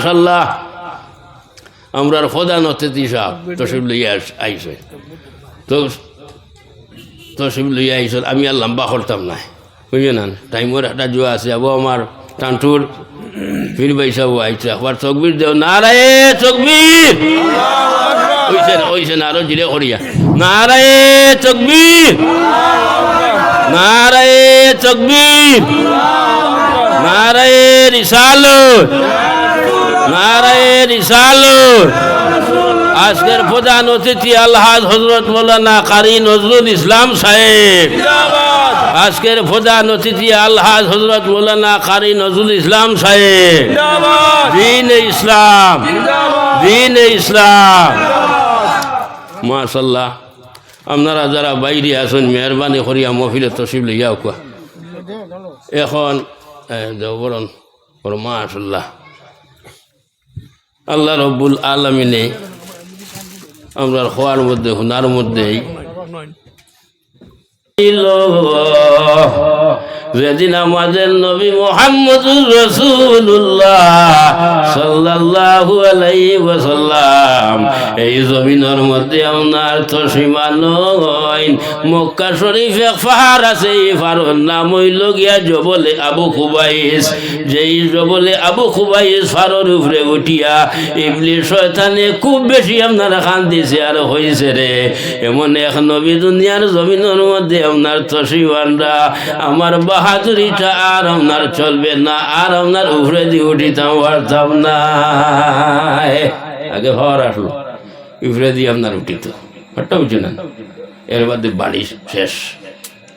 মাশাল্লাহ আমরার প্রধান অতিথি সাহেব তসিব লইয়া আইসে। তো তসিব লইয়া আইস। আমি আর লম্বা করতাম না। বুঝলেন? টাইমের একটা জোয়া আছে। আবু আমার টান্টুর ফির বাইসাবু আইসে আবার চকবির দেও। না রে চকবির ওইছে না আরও জিরে করিয়া। না চকবির না চকবির না রিসালত! নারায় রিসালত আজকের প্রধান অতিথি আলহাজ হজরত মৌলানা কারি নজরুল ইসলাম সাহেব। আজকের প্রধান অতিথি আলহাজ হজরত মৌলানা কারি নজরুল ইসলাম সাহেব। দিন ইসলাম। দিন ইসলাম। মাশাল্লাহ আপনারা যারা বাইরে আসুন মেহরবানি করিয়া মফিলে তসিব লইয়া কোয়া এখন দেবরণ মাশাল্লাহ আল্লাহ রব্বুল আলমিনে আমরা হওয়ার মধ্যে হুনার মধ্যেই যেদিন আমাদের নবী মোহাম্মদুর রসুল্লাহ এই জমিনের মধ্যে তো মক্কা আছে, এই নাম হইল গিয়া জবলে আবু খুবাইস যেই জবলে আবু খুবাইস উপরে উঠিয়া ইবলি শয়তানে খুব বেশি আপনার খান দিছে আর হয়েছে রে। এমন এক নবী দুনিয়ার জমিনের মধ্যে আপনার তসিবানরা আমার বাহাদুরিটা আর আপনার চলবে না, আর আপনার উপরে দিয়ে উঠিতাম পারতাম না আগে হওয়ার আসলো উপরে দিয়ে আপনার উঠিত হট্টা উঠছে না। এর মধ্যে বাড়ি শেষ,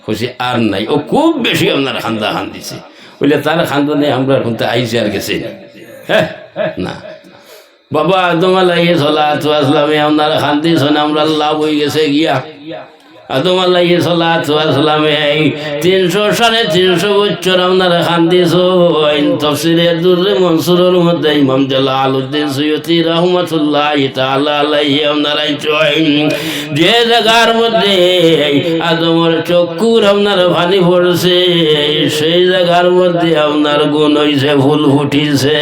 খুশি আর নাই। ও খুব বেশি আপনার খান্দা খান দিছে বলে তার খান্দা নেই, আমরা এখন তো আইসে আর গেছে হ্যাঁ? না। বাবা আদম আলাই সালাতু আসলামে, আপনার খান্দি শোনে আমরা লাভ হয়ে গেছে গিয়া। আদম সালাতু আসলামে তিনশো সাড়ে তিনশো বছর আপনার খান্দি শোন তফসিরে দুর্রে মনসুরের মধ্যে ইমাম জালালউদ্দিন সৈয়দি রহমতুল্লাহ তাআলা আলাইহি আপনার আইছেন যে জায়গার মধ্যে আদমের চক্ষুর আপনার ভানি পড়ছে, সেই জায়গার মধ্যে আপনার গুণ হইছে ফুল ফুটিছে।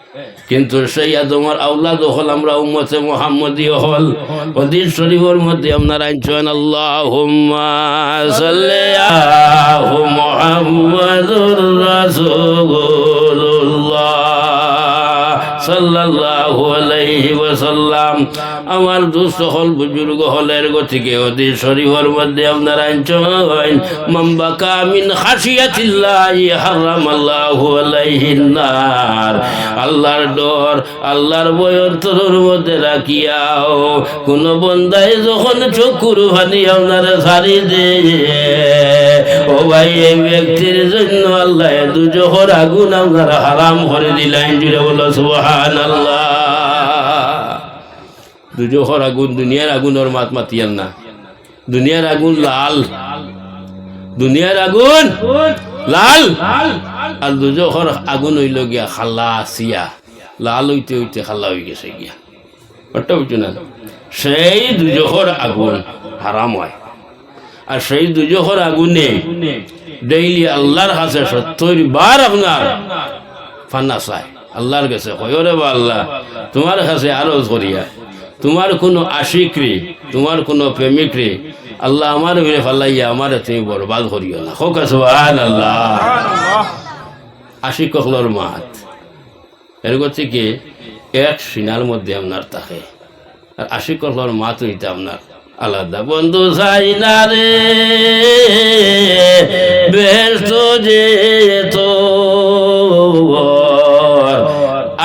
কিন্তু সেই তোমার আউলাদ হল, আমরা উম্মতে মোহাম্মদী হল। হদিস শরীফের মধ্যে আপনার আইনছেন আল্লাহ মোহাম্মদুর রাসূলুল্লাহ সাল্লাল্লাহু আলাইহি ওয়াসাল্লাম, আমার দুস্থ বুজুর্গ হলের গতিকে অতি শরীফের মধ্যে আপনার মাম্বাকা মিন খাশিয়াতিল্লাহি হারামাল্লাহু আলাইহিন নার। আল্লাহর ডর, আল্লাহর বই অন্তরের মধ্যে রাখিয়াও। কোন বন্দায় যখন চকুর ভানি আপনার সারি দে। ও ভাই, এই ব্যক্তির জন্য আল্লাহ দুজোহর আগুন আপনার হারাম করে দিলেন। জুড়ে বলো, সুবহান আল্লাহ দুজোহর আগুন, দুনিয়ার আগুনের মাত মাতিয়ান না। দুনিয়ার আগুন লাল। দুনিয়ার আগুন লাল। আর দুজোহর আগুন হইল গিয়া খাল্লা আসিয়া। লাল হইতে হইতে খাল্লা হয়ে গেছে গিয়া। ওটা বুঝছ না? সেই দুজোহর আগুন হারাম হয়। আর সেই দুজোহর আগুনে ডেইলি আল্লাহর কাছে সত্তর বার আপনার ফান্না চায় আল্লাহর কাছে হয়রে বা আল্লাহ, তোমার কাছে আরও করিয়া, তোমার কোনো আশিক রে তোমার কোনো প্রেমিক রে আল্লাহ আমার মেরে ফাল্লাইয়া আমার তুমি বরবাদ করিও না। হোক আল্লাহ আশিক হলর মাত। এর থেকে এক সিনার মধ্যে আপনার থাকে। আর আশিক হলর মাত হইতে আপনার আলাদা। বন্ধু চাই না রে বেশ যে তো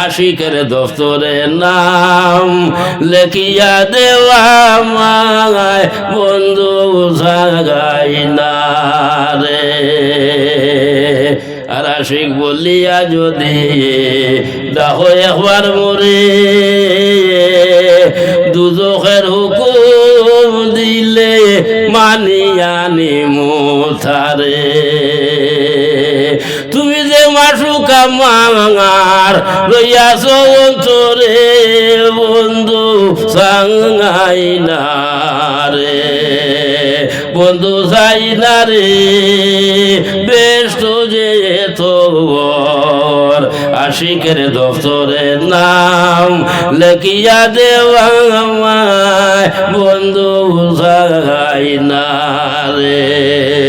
আশিকের দফতরে নাম লেখিয়া দেওয়া মায় বন্ধু জাগাই না আর আশিক বলিয়া যদি দেখো একবার মরে দুজখের হুকুম দিলে মানিয়া নিমু কামার লইয়াছ অন্তরে বন্ধু সাঙ্গাই রে বন্ধু যাই না রে বেশ তো যে তোর আশিকের দফতরের নাম লেখিয়া দেওয়া বন্ধু যাই না রে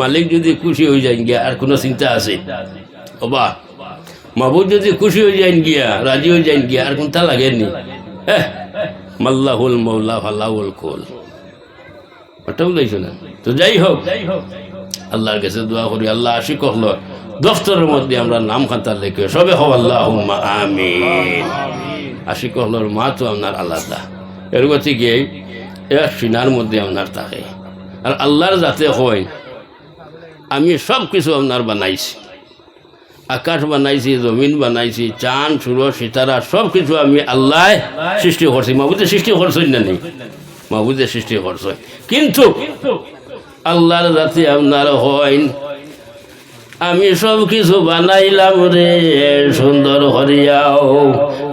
মালিক যদি খুশি হয়ে যান গিয়া, আর কোনো চিন্তা আছে? ওবা মাবুদ যদি খুশি হয়ে যান গিয়া, রাজি হয়ে যান গিয়া, আর কোনটা লাগেনি? হ্যাঁ মাল্লাহুল মৌলা ফাল্লাহুল কোল। ওটা বলেছ না? তো যাই হোক, আল্লাহর কাছে দোয়া করি, আল্লাহ আশিক হল। দফতরের মধ্যে আমরা নাম খাতার লেখে, সবে হব আল্লাহ আমিন। আশিক হলর মা তো আপনার আলাদা। এর গতিকে এক সিনার মধ্যে আপনার থাকে। আর আল্লাহর যাতে হয় আমি সব কিছু আপনার বানাইছি। আকাশ বানাইছি, জমিন বানাইছি চাঁদ সূর্য সিতারা, সব কিছু আমি আল্লাহ সৃষ্টি করছি। মাবুদে সৃষ্টি করছেন না নেই মাবুদে সৃষ্টি করছেন। কিন্তু আল্লাহর জাতি আপনার হয় আমি সব কিছু বানাইলাম রে, সুন্দর হরিয়াও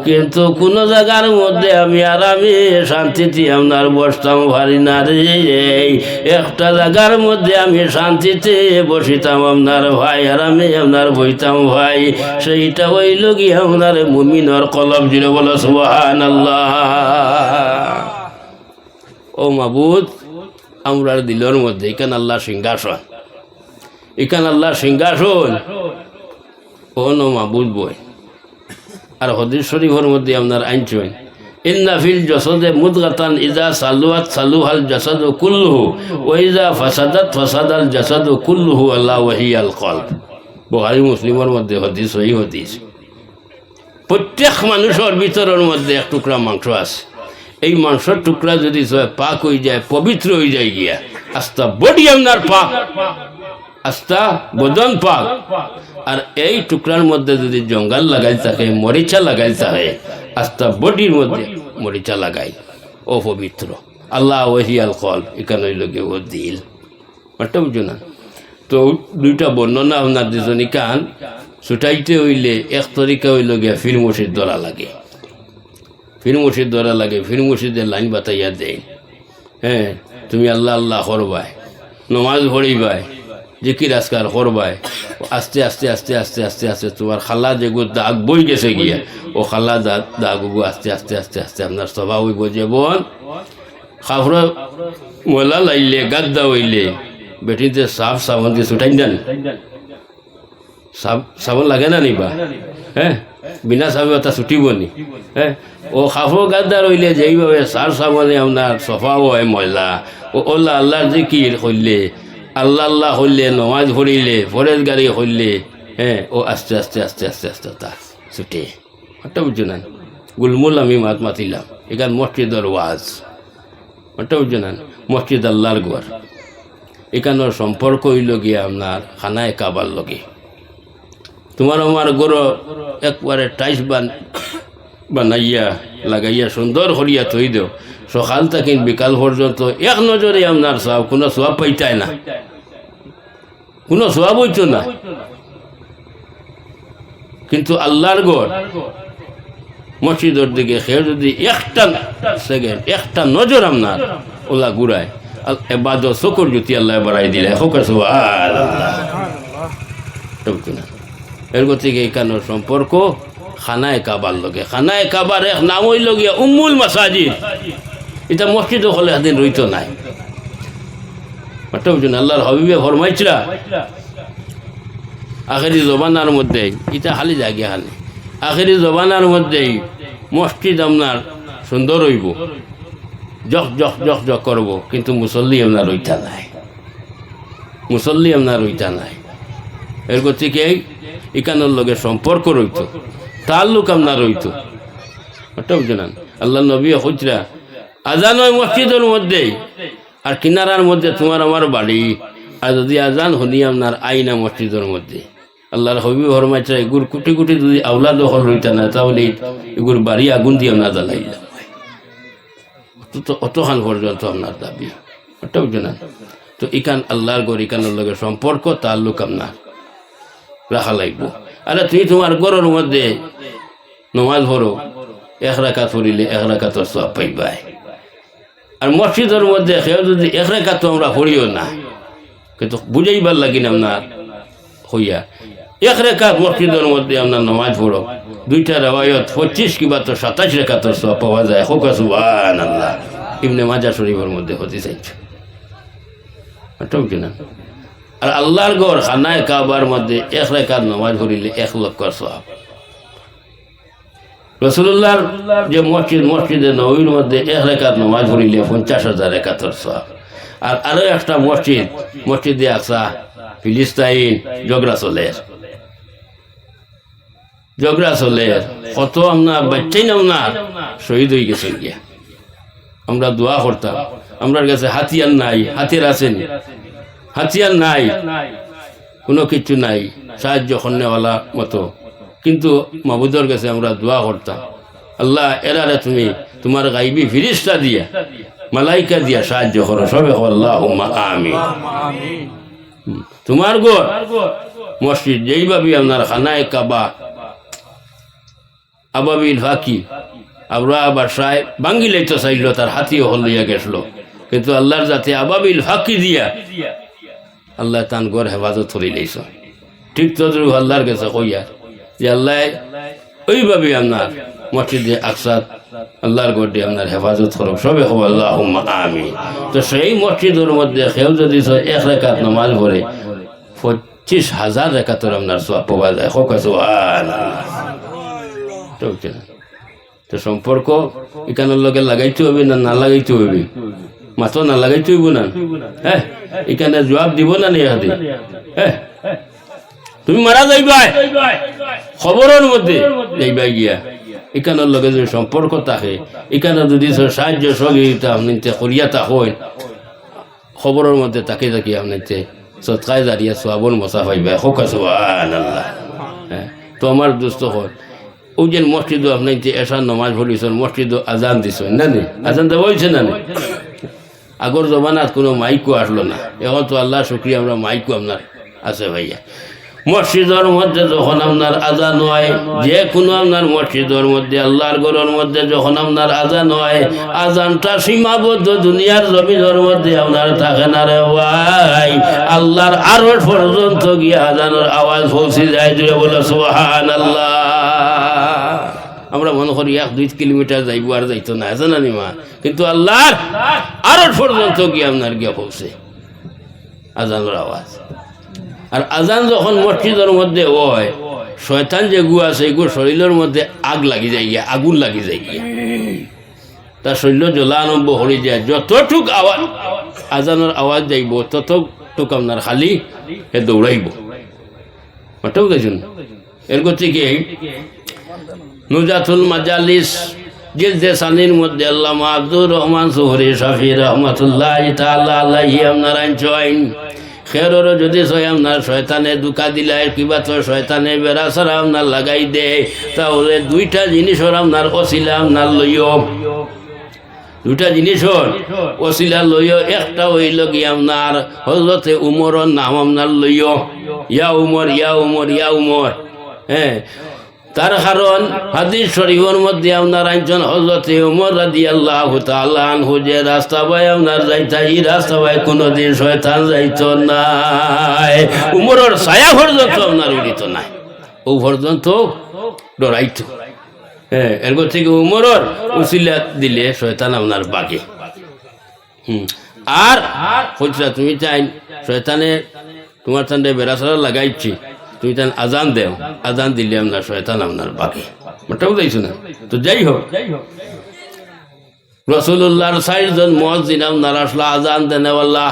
কিন্তু কোন জায়গার মধ্যে আমি আরামে শান্তিতে আপনার বসতাম পারি না রে। একটা জায়গার মধ্যে আমি শান্তিতে বসিতাম আপনার ভাই আরামে আপনার বইতাম ভাই। সেইটা হইল কি আপনার মুমিনর কলম জিরে বলো সুবাহান আল্লাহ ও মাবুদ আমরার দিলর মধ্যে এখানে আল্লাহ সিংহাসন। এখানে আল্লাহ সিংহাসন। ও নো মাবুদ বই। আর হদিস শরীফের মধ্যে আপনার আইনছেন ইন্না ফিল জসদে মুদগাতান ইজা সালুয়াত সালুহাল জাসাদু কুল্লুহু ও ইজা ফাসাদাত ফাসাদাল জাসাদু কুল্লুহু আল্লাহ ওয়াহিয়াল কল বুখারী মুসলিমের মধ্যে হদিস, সহি হদিস। প্রত্যেক মানুষের ভিতরের মধ্যে এক টুকরা মাংস আছে। এই মাংসের টুকরা যদি পাক হয়ে যায়, পবিত্র হয়ে যায় গিয়া, আস্তা বডি আপনার পাক। আস্তা বদন পাক। আর এই টুকরার মধ্যে যদি জঙ্গল লাগাই থাকে, মরিচা লাগাই থাকে, আস্তা বডির মধ্যে মরিচা লাগাই। ও পবিত্র, আল্লাহ ওহিয়াল কল এখানে লোকে ও দিল। একটা বুঝো না? তো দুইটা বর্ণনা আপনার দুজনী কান। ছুটাইতে হইলে এক তরিকা হইল গিয়া ফির মসজিদ লাগে। ফির মসজিদ লাগে ফির মসজিদের লাইন বাতাইয়া দেয় হ্যাঁ তুমি আল্লাহ আল্লাহ করবাই নমাজ ভরিবাই জিকির আজকার করবাই আস্তে আস্তে আস্তে আস্তে আস্তে আস্তে, তোমার খালা যেগু দাগ বই গেছে গিয়া, ও খালা দাগ দাগগু আস্তে আস্তে আস্তে আস্তে, আপনার স্বভাব হইব যে বোন খাফর ময়লা লাইলে, গাদ্দা হইলে, বেটিতে সাফ সাবন দিয়ে ছুটাই দেন। সাব সাবন লাগে না নিবা? হ্যাঁ বিনা সাবে তা ছুটিব নি। হ্যাঁ ও খাফর গাদ্দা রইলে, যেইভাবে সার সাবনে আপনার সফা হয় ময়লা ও ওল্লা আল্লাহর জিকির করলে আল্লাহ আল্লাহ হইলে, নমাজ ভরিলে ফরেজ গাড়ি হইলে হ্যাঁ ও আস্তে আস্তে আস্তে আস্তে আস্তে তা ছুটে। ওটা বুঝছ না? গুলমুল আমি মাত মাতিলাম। এখান মসজিদর ওয়াজ। ওটা বুঝছ না? মসজিদ আল্লাহর গোয়ার এখানোর সম্পর্ক হইল গিয়ে আপনার খানায় কাবার লগে। তোমার আমার গরো একবারে টাইস বান, বানাইয়া, লাগাইয়া, সুন্দর করিয়া থই দেও সকাল থেকে বিকাল পর্যন্ত এক নজরে আপনার সব কোনো সোয়াব পাইতাই না। কোনো সোয়াব হইতো না। কিন্তু আল্লাহর গড় মসজিদের দিকে সে যদি একটা সেকেন্ড একটা নজর আপনার, ওলা ঘুরায়। এবাদ চকুর জুতি আল্লাহ বাড়াই দিলে হোক না। এর গতিকে এখানোর সম্পর্ক? খানায় কাবার লগে। খানায় কাবার এক নাম হইল গিয়া উম্মুল মাসাজিদ। এটা মসজিদ হলে এদিন রইত নাই। মাত্র বুঝুন, আল্লাহর হবিবে ফরমাইছিলা। আখেরি জবানার মধ্যে এটা খালি জায়গা খালি আখেরি জবানার মধ্যেই মসজিদ আপনার সুন্দর হইব। জখ জখ জখ জখ করব, কিন্তু মুসল্লি আপনার রইতা নাই। মুসল্লি আপনার রইতা নাই। এর গতিকে এখানোর লগে সম্পর্ক রইত। তার লোক আপনার রইত। ওটা বুঝলেন আল্লাহ নবী হজরা আজান মসজিদের মধ্যেই আর কিনারার মধ্যে তোমার আমার বাড়ি। আর যদি আজান হনি আপনার আইনা মসজিদের মধ্যে। আল্লাহর হবি হরমাইছে এগুর কুটি কুটি যদি আউলা দখল রইতা না, তাহলে এগুর বাড়ি আগুন দিয়ে আপনার জ্বালাইলাম অত অতখান পর্যন্ত আপনার দাবি। ওটা বুঝলেন তো ইকান আল্লাহর গর ইকানের লগে সম্পর্ক, তাল্লুক আপনার। রাখা লাগবো। আরে তুই তোমার গরুর মধ্যে নমাজ ভরো এক রাকাত পড়িলে এক রাকাতর সব পাইবাই। আর মসজিদের মধ্যে সেও যদি এক রেখাত আমরা পড়িও না। কিন্তু বুঝাইবার লাগিন আপনার হইয়া। এক রেখাত মসজিদের মধ্যে আপনার নমাজ পড়ো। দুইটা রেওয়ায়ত, পঁচিশ কিবা তো সাতাশ রেখাতর সব পাওয়া যায়। হোক সুবান আল্লাহ ইমনে মাজা শরীফের মধ্যে হতে চাইছে। কিনা আর আল্লাহর গড় খানায় কাবার মধ্যে এক রেখাত নমাজ পড়িলে এক লক্ষ সব রসুল্লাহর যে মসজিদ মসজিদে নবীর মধ্যে এক রেখাত নমাজ পড়িলে পঞ্চাশ হাজার একাত্তর সব আর আরও একটা মসজিদ, মসজিদে আসা ফিলিস্তাইন জগরা চলের জগরা চলের কত আপনার বাচ্চাই না আপনার শহীদ হয়ে গেছেন গিয়া। আমরা দোয়া করতাম, আমরার কাছে হাতিয়ার নাই, হাতিয়ার আছেন। হাতিয়ার নাই, কোনো কিছু নাই, সাহায্য কন্যাওয়ালা মতো। কিন্তু মাহবুদর কাছে আমরা দোয়া করতাম, আল্লাহ এরারে তুমি তোমার গাইবি ফিরিস্তা দিয়া, মালাইকা দিয়া সাহায্য করো, সবে আল্লাহ আমি তোমার গোর মসজিদ যেইভাবে আপনার খানায় কাবা, আবাবিল ফাঁকি আমরা আবার সাহেব বাঙ্গিলেই তো চাইল, তার হাতিও হল দিয়া গেছিল। কিন্তু আল্লাহর যাতে আবাবিল ফাঁকি দিয়া আল্লাহ তান গড় হেফাজত করি লইছ ঠিক তদ্রু আল্লাহর কাছে কইয়া যে আল্লাহ, ওইভাবে আপনার মসজিদে আকসাদ আল্লাহর গড়ে আপনার হেফাজত করো সবে হব আল্লাহ আমি তো সেই মসজিদের মধ্যে সেও যদি এক রেখাত নমাজ পড়ে, পঁচিশ হাজার রেখাতর আপনার সব পাওয়া যায়। হোক তো সম্পর্ক এখানের লগে লাগাইতে হবে না না লাগাইতে হবে? মাথা না লাগাইতে হইব না? হ্যাঁ এখানে জবাব দিব না নি হ্যাঁ তুমি মারা যাইবাই খবরের মধ্যে যাইবাই গিয়া। এখানের লগে যদি সম্পর্ক থাকে, এখানে যদি সাহায্য সহযোগিতা আপনিতে করিয়া থাকেন খবরের মধ্যে তাকে থাকি আপনিতে সৎকায় দাঁড়িয়ে সোয়াবন মশা পাইবা হোক আল্লাহ হ্যাঁ তো আমার দুস্থ হয় ওই যে মসজিদ আপনি এসার নমাজ পড়িছেন মসজিদ আজান দিছেন, না নি? আজান তো বলছে না নি? আগর জমানাত কোনো মাইকও আসলো না। এখন তো আল্লাহ শুক্রিয়া, আমরা মাইকও আপনার আছে ভাইয়া। মসজিদের মধ্যে যখন আপনার আজান হয় যে কোনো আপনার মসজিদের মধ্যে, আল্লাহর গড়ের মধ্যে যখন আপনার আজান হয়, আজানটা সীমাবদ্ধ দুনিয়ার জমিনের মধ্যে আপনার থাকে না রে ভাই। আল্লাহর আরও পর্যন্ত গিয়ে আজানের আওয়াজ পৌঁছে যায় জুড়ে বলে সোহান আল্লাহ আমরা মনে করি এক দুই কিলোমিটার যাইব আর যাইতো না জানা নি মা? কিন্তু আল্লাহর আরও পর্যন্ত গিয়ে আপনার গিয়ে পৌঁছে, আজানের আওয়াজ। আর আজান যখন মসজিদের মধ্যে হয়, শয়তান যে গু আছে এগুলো শরীরের মধ্যে আগ লাগি যায় গিয়া, আগুন লাগি যায় গিয়া। তার শরীর আরম্ভ হয়ে যায়। যতটুক আওয়াজ, আজানের আওয়াজ যাইব, ততটুক আপনার খালি এ দৌড়াইব। মাঠেও দেখুন এর গতিকে নুজাতুল মাজালিস জিলদে মধ্যে আল্লাহ আব্দুর রহমান সুহরি শাফি রহমতুল্লাহ তাআলা আলাইহি, আপনার আইন খেরর যদি আপনার শয়তানে দুকা দিলে কিবা তো শয়তানে বেড়া সারা আপনার লাগাই দে, তাহলে দুইটা জিনিসর আপনার অশিলা আপনার লইও। দুটা জিনিস হল অশিলা লইও, একটা হইল কি আপনার হজরতে উমরের নাম আপনার লইও। ইয়া উমর ইয়া উমর ইয়া উমর হ্যাঁ তার কারণ হাদিস শরীফের মধ্যে আপনার একজন হজরতে উমর রাদি আল্লাহ আনহু যে রাস্তা বাই আপনার যাইতা, এই রাস্তা বাই কোনোদিন শয়তান যাইত নাই। উমরের ছায়া পর্যন্ত আপনার উড়িত নাই। ও পর্যন্ত ডরাইত। হ্যাঁ এরপর থেকে উমরের উচিলা দিলে শয়তান আপনার বাগে। হুম, আর হচ্ছে তুমি চাই শয়তানে তোমার তান্ডে বেড়াছাড়া লাগাইছি। তুমি তান আজান দেও, আজান দিলে আপনার শয়তান আপনার বাকি মোটা বুঝাইছো না? তো যাই হোক। রসুল্লাহর চারজন মসজিদ আপনার আসলো, আজান দেনেওয়াল্লাহ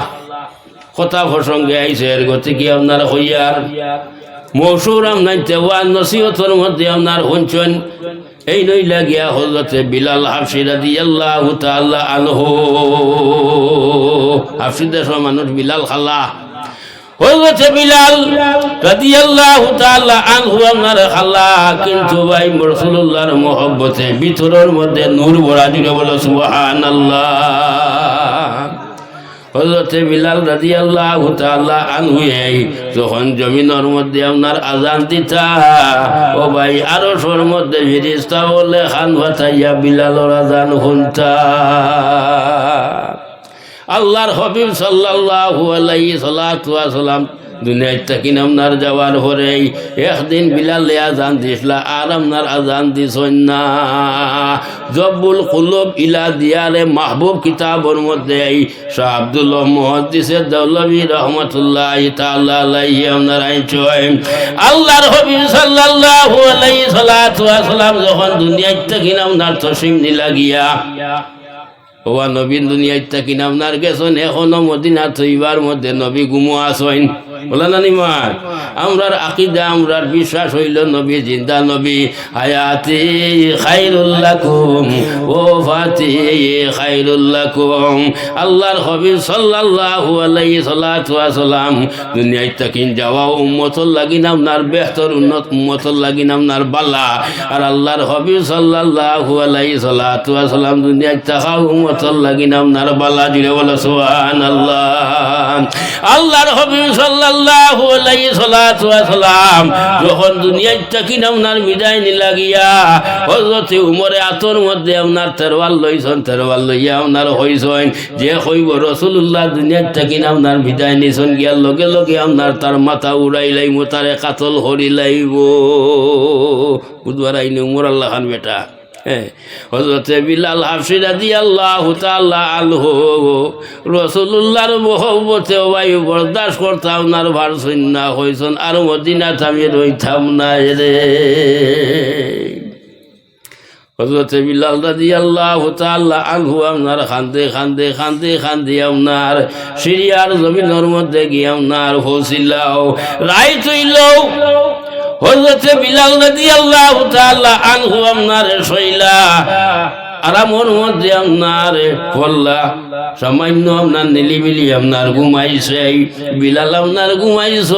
কথা প্রসঙ্গে আইসে এর গতি কি আপনার হইয়ার? মৌসুর আপনার তেওয়ার নসিহতর মধ্যে আপনার হঞ্চন এই নই লাগিয়া হজরতে বিলাল হাফসিরা দিয়ে আল্লাহ আনহো। হাফসিদের মানুষ বিলাল খাল্লা হজরতে বিলাল রাদিয়াল্লাহু তাআলা আনহু আপনার খাল্লা কিন্তু ভাই রাসূলুল্লাহর মহব্বতে ভিতরের মধ্যে নূর ভরা জুড়ে বলো, সুবহানাল্লাহ। হজরতে বিলাল রাজি আল্লাহ আনহুয়াই যখন জমিনের মধ্যে আপনার আজান দিতা, ও ভাই আরও সর মধ্যে ফিরিস্তা বলে, খান ভাতাইয়া বিলালর আজান শুনতা আল্লাহর হবিব সাল্লাতু সাল্লাম দুনিয়ায় থাকি আপনার যাওয়ার পরে একদিন বিলালে আজান দিসলা আর আপনার আজান দিছন না। জব্বুল কুলুব ইলা দিয়ারে মাহবুব কিতাবর মধ্যে শাহ আব্দুল্লাহ মুহাদ্দিসের দৌলভী রহমতুল্লাহ তাআলা আলাইহি আপনার আইছয় আল্লাহর হবিব সাল্লাতু সাল্লাম যখন দুনিয়ায় থাকি আপনার তসিম গিয়া ওয়া নবীন দুনিয়ায় থাকি আপনার গেছেন এখনও মদিনা থইবার মধ্যে নবী গুমো আসেন। আমরার আকিদা, আমরার বিশ্বাস হইল নবী, জিন্দা নবী। হায়াতি খাইরুল্লাকুম ও ফাতি খাইরুল্লাকুম আল্লাহর হবিব সাল্লাল্লাহু আলাইহি সাল্লাতু দুনিয়ায় তাকিন যাওয়া বেহতর উন্নত বালা। আর আল্লাহর হবিব সাল্লাল্লাহু আলাইহি সাল্লাতু সাল্লাম দুনিয়ায় বালা। জুড়ে সুবহানাল্লাহ। আল্লাহর সাল্লাল্লাহু আলাইহি সাল্লাতু সাল্লাম যখন দুনিয়ায় তাকিন আপনার বিদায় নিলা গিয়া হযরত উমরে আতর মধ্যে আপনার তেরওয়াল লইছেন তেরওয়াল লইয়া আপনার হইছেন। যে হইব রসুল্লাহ দুনিয়ার থাকি আপনার বিদায় নিছেন গিয়ার লগে লগে আপনার তার মাথা উড়াই লাইব, তারে কাতল হরি লাইব। বুধবার আইনি উমর আল্লাহ খান বেটা। হজরতে বিলাল হাফসিরা দি আল্লাহ তাল্লাহ আলহ রসুল্লাহর মহব্বতে বায়ু বরদাস্ত করতাম না ভার সন্না হইছন, আর মদিনা থামি রইতাম না রে। হজরতে বিলাল দাদি আল্লাহ তাল্লাহ আনহু আপনার খান্দে খান্দে খান্দে খান্দে আপনার সিরিয়ার জমিনের মধ্যে গিয়ে আপনার হসিলাও রায় তৈলও হজরতে বিলাল দাদি আল্লাহ তাল্লাহ আনহু আপনার শৈলা আরামর মধ্যে আপনার ফল্লা সামান্য আপনার নিলিমিলি আপনার ঘুমাইছে। বিলাল আপনার ঘুমাইছ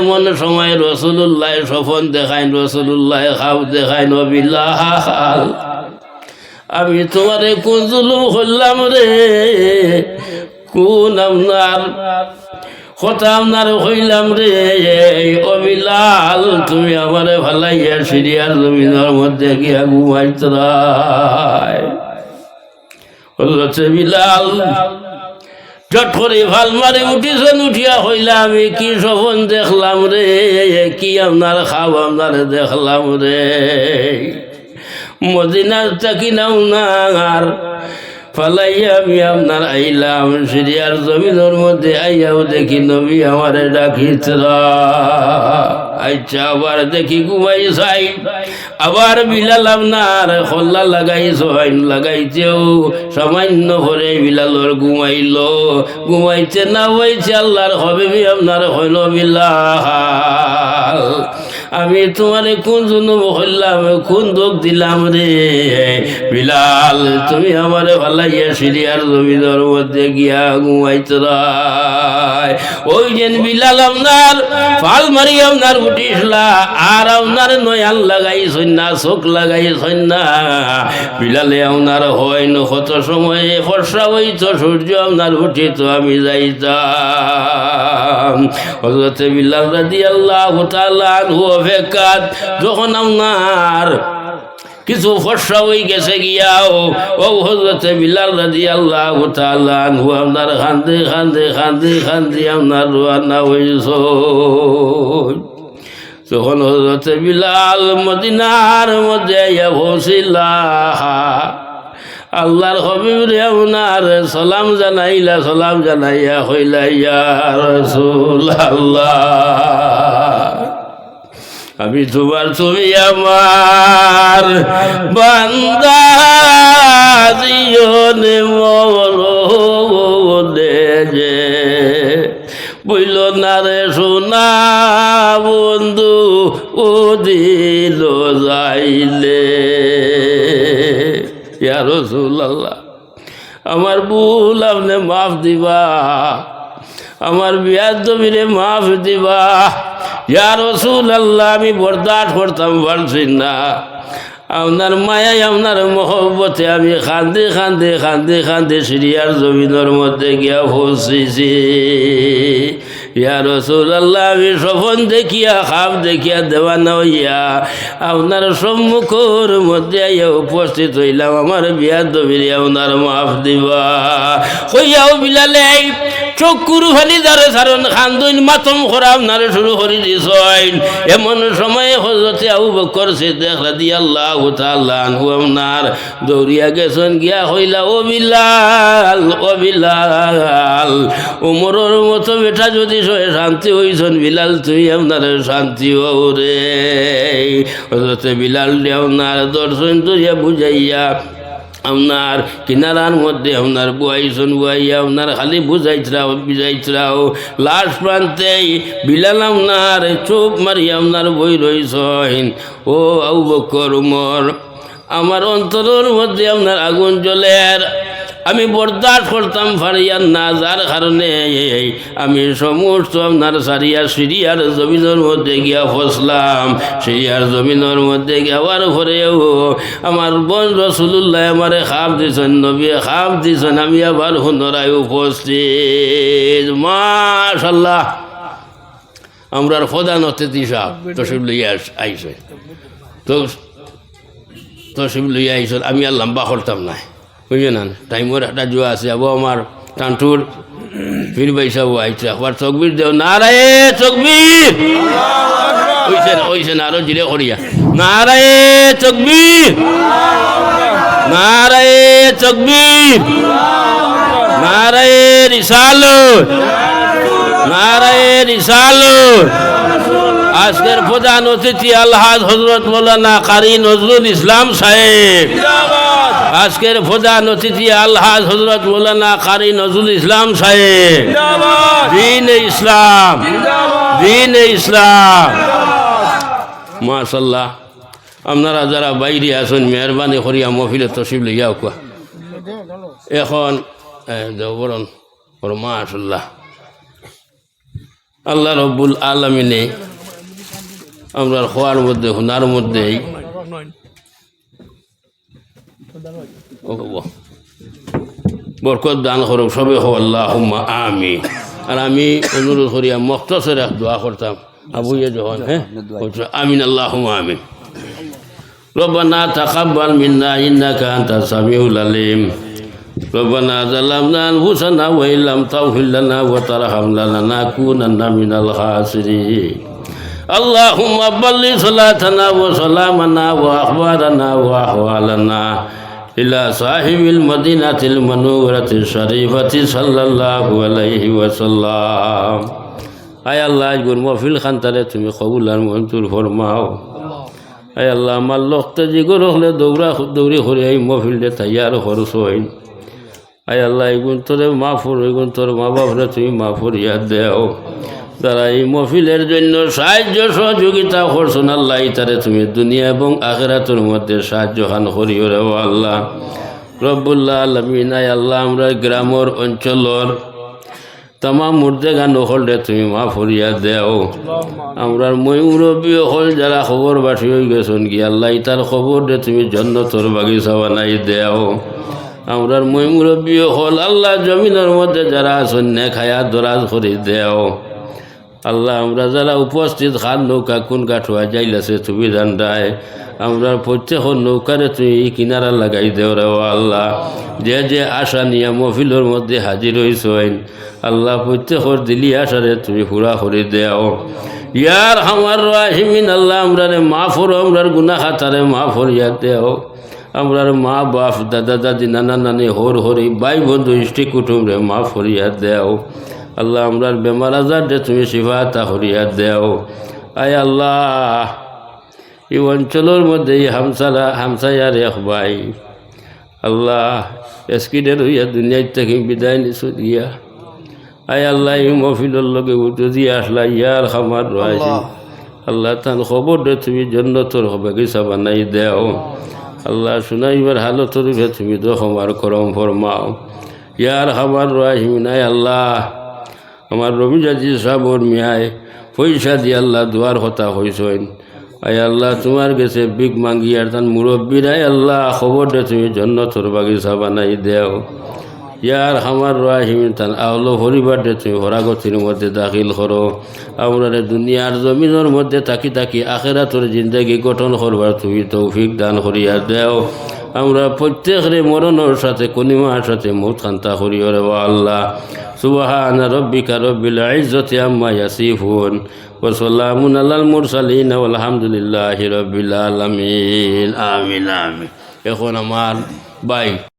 এমন সময় রসুল্লাহ সফন দেখাইন রসুল্লাহ খাও দেখাইন বিলাল আমি তোমারে কোন জুলুম করলাম রে। কোন আপনার কথা আপনার হইলাম রে অবিলাল তুমি আমারে ভালাইয়া সিরিয়ার জমিনের মধ্যে গিয়া ঘুমাইতরায় হচ্ছে বিলাল চট করে ভালো মারে উঠিছেন উঠিয়া হইলা আমি কি সপন দেখলাম রে, কি আপনার খাও আপনার দেখলাম রে। মদিনার তাকি নাও না আর ফালাইয়া আমি আপনার আইলাম, সিরিয়ার জমিনের মধ্যে আইয়াও দেখি নবী আমারে ডাকিত আচ্ছা আবার দেখি ঘুমাই চাই আবার বিলাল আপনার খোল্লা লাগাইছ আইন লাগাইতেও সামান্য ভরে বিলালর ঘুমাইল। ঘুমাইতে না হয়েছে আল্লাহর হবে আপনার হইল বিলাল। আমি তোমারে কোন জন্য হইলাম কোন দোক দিলাম রে? বিলাল, তুমি আমারে ভালাইয়া সিরিয়ার জমিদার মধ্যে গিয়া ঘুমাইতে ওই যেন বিলাল আপনার ফাল মারি আপনার উঠিসলা, আর আপনার নয়াল লাগাই না চোখ লাগাই না। বিলালে, আপনার হয় ন সময়ে ফর্সা হইতো, সূর্য আপনার উঠিত, আমি যাইতাম। হজরতে বিলাল রাদি আল্লাহ তাআলা আনহু অপেক্ষাত যখন আপনার কিছু ফর্সা হয়ে গেছে গিয়াও, ও হজরতে বিলাল রাজি আল্লাহ তালু আপনার খান্দে খান্দে খান্দে খান্দে আপনার রান্না হয়েছ। যখন হজরতে বিলাল মদিনার মধ্যে আইয়া ভসিলা আল্লাহর হবিব রে আপনার সালাম জানাইলা, সালাম জানাইয়া হইলা ইয়া রসুল আল্লাহ আমি তোমার তুমি আমার বান্দা জীবনে যে। বইল না রে সোনা বন্ধু, ও দিল যাইলে। ইয়া রসুল্লাহ আমার ভুল আপনি মাফ দিবা, আমার বিয়ার জমিরে মাফ দিবা। ইয়া রসুল আল্লাহ আমি বরদাস্ত করতাম পারছি না। আপনার মায়াই আপনার মহব্বতে আমি খান্দে খান্দে খান্দে খান্দে সিরিয়ার জমিনের মধ্যে গিয়া পৌঁছেছি ইয়া রসুল্লাহ আমি স্বপন দেখিয়া, খাপ দেখিয়া, দেওয়ানা হইয়া আপনার সম্মুখর মধ্যে আইয়া উপস্থিত হইলাম। আমার বিয়া দবিরে আপনার মাফ দিবা। হইয়াও বিলালে চকুর ফালি দারে সারণ খান্দইন মাতম করা আপনারে শুরু করে দিছইন এমন সময় হজরতে আবু বকর সিদ্দিক রাদিয়াল্লাহু তাআলা আনহু আপনার দৌড়িয়া গেছেন, গিয়া হইলা, ও বিলাল ও বিলাল, উমরের মতো বেটা যদি সয়ে শান্তি হইছন, বিলাল, তুই আপনার শান্তি হও রে। হজরতে বিলাল দিয়ে আপনার দর্শন তুইয়া বুঝাইয়া আপনার কিনারার মধ্যে আপনার বুয়াইছন বুয়াইয়া আপনার খালি বুঝাইছরাও বুঝাইছরাও লাস্ট প্রান্তে বিলাল আপনার চোপ মারি আপনার বই রইছেন। ও আউ বকর, উমর, আমার অন্তরের মধ্যে আপনার আগুন জ্বলের আমি বরদাস্ত করতাম ফারিয়ার না যার কারণে। আমি সমস্ত আপনার সারিয়ার সিরিয়ার জমিনের মধ্যে গিয়া ফসলাম। সিরিয়ার জমিনের মধ্যে যাওয়ার পরেও আমার বোন রসুল্লাহ আমারে খাপ দিছেন নবী খাপ দিছেন, আমি আবার পুনরায় উপস্থিত। মাশাল্লাহ আমরা প্রধান অতিথি সাহেব তসিব লইয়া আইসে তো তসিব লইয়া আইস আমি আর লম্বা করতাম না। বুঝলেন টাইমের একটা জোয়া আছে, আবু আমার টান্টুর। ফির বাইসা আইছে, আবার চকবির দেও। না রে চকবির ওইছে না ওইছে না, আরও জিরে করিয়া। না রে চকবির না রে চকবির না রে রিসালত! না রে রিসালত! আজকের প্রধান অতিথি আলহাজ হজরত মৌলানা কারি নজরুল ইসলাম সাহেব। আজকের প্রধান অতিথি আলহাজ হজরত মৌলানা কারি নজরুল ইসলাম সাহেব। দিন ইসলাম। দিন ইসলাম। মাশাল্লাহ আপনারা যারা বাইরে আছেন মেহরবানি করিয়া মফিলে তসিব লইয়া কোয়া। এখন দেবরণ মাশাল্লাহ আল্লাহ রব্বুল আলমিনে আমরা খোয়ার মধ্যে হুনার মধ্যেই। বরকত দান করো সবে হো আল্লাহ আমি আর আমি অনুরোধ করিয়া মক্তসের এক দোয়া করতাম আবুয়ে যখন হ্যাঁ বলছো, আমিন আল্লাহ আমিন ربنا تقبل منا إنك أنت السميع العليم ربنا ظلمنا أنفسنا وإن لم تغفر لنا وترحمنا لنكونن من الخاسرين اللهم بلغ صلاتنا وسلامنا وأخبارنا وأحوالنا إلى صاحب المدينة المنورة الشريفة صلى الله عليه وسلم أي الله يقول ما في الخنطرة تمي قبولا منتور فرماو أي الله ما الله تجيقول أخلا دورا دوري خوري أي ما في اللي تيار خرصوين أي الله يقول ترى ما فور يقول ترى ما بفر تمي ما فور يهد ديو তারা এই মফিলের জন্য সাহায্য সহযোগিতা করছেন। আল্লাহ তারে তুমি দুনিয়া এবং আখেরাতের মধ্যে সাহায্য হান করিও রে আল্লাহ। রব্বুল্লাহ আলমিন, আয় আল্লাহ, আমরা গ্রামর অঞ্চলর তামাম মুর্দে গান হলরে তুমি মা ফরিয়া দেও। আমরা মই মুরব্বী হল যারা খবর বাসি হয়ে গেছেন কি আল্লাহ তার খবর দে তুমি জন্নতর বাগিচা বানাই দেও। আমরা মই মুরব্বী হল আল্লাহ জমিনের মধ্যে যারা আছেন নে খায়া দরাজ করে দেও। আল্লাহ, আমরা যারা উপস্থিত খান নৌকা কোন কাঠুয়া যাইলাছে, তুমি জানডায় আমরা প্রত্যেক নৌকারে তুমি কিনারা লাগাই দেও রে আল্লাহ। যে যে আশা নিয়ে মফিলের মধ্যে হাজির হয়েছেন আল্লাহ প্রত্যেকর দিলি আশারে তুমি হুরা করে দেও। ইয়ার আমার রাহিমিন, আল্লাহ, আমরা রে মা ফর আমরার গুনা খাতারে মা ফরিয়া দেও। আমরার মা বাপ, দাদা, দাদি, নানা, নানি, হর, হরি, ভাই, বন্ধু, ইষ্টি কুটুম রে মা ফরিয়া দেও। আল্লাহ আমরার বেমার আজার দে তুমি শিফাতা হরিয়া দেও। আয় আল্লাহ এই অঞ্চলের মধ্যে এই হামসারা হামসায়ার এক ভাই। আল্লাহ এসকিডের হইয়া দুনিয়ার থেকে বিদায় নিছো দিয়া। আয় আল্লাহ এই মফিলের লগে উঠে দিয়ে আসলা ইয়ার খামার রয়েছে আল্লাহ। তান খবর দে তুমি জন্নতর বাগিচা বানাই দেও। আল্লাহ শুনাইবার হালতর তুমি তো হমার করম ফরমাও। ইয়ার খামার নাই আল্লাহ। আমার রবি জাজি সাবর মিয়ায় পয়সা দিয়ে আল্লাহ দুয়ার হতা হয়েছেন আয় আল্লাহ, তোমার গেছে বিগ মাঙ্গি আর তার মুরব্বীরাই আল্লাহ, খবর দে তুমি জন্নতর বাগিচা বানাই দেও। ইয়ার আমার রাহিম তান আওলো হরিবার দে তুমি হরাগতির মধ্যে দাখিল করো। আমরা দুনিয়ার জমিনের মধ্যে তাকি তাকি আখেরাতর জিন্দগি গঠন করবার তুমি তৌফিক দান করিয়া দেও। আমরা প্রত্যেকরে মরণের সাথে কনিমার সাথে মৌত খান্তা করিও রে আল্লাহ। সুবাহান রব্বিকা রব্বিল ইজ্জতি আম্মা ইয়াসিফুন, ওয়া সালামুন আলাল মুরসালিন ওয়া আলহামদুলিল্লাহি রব্বিল আলামিন। আমিন আমিন। এখন আমার ভাই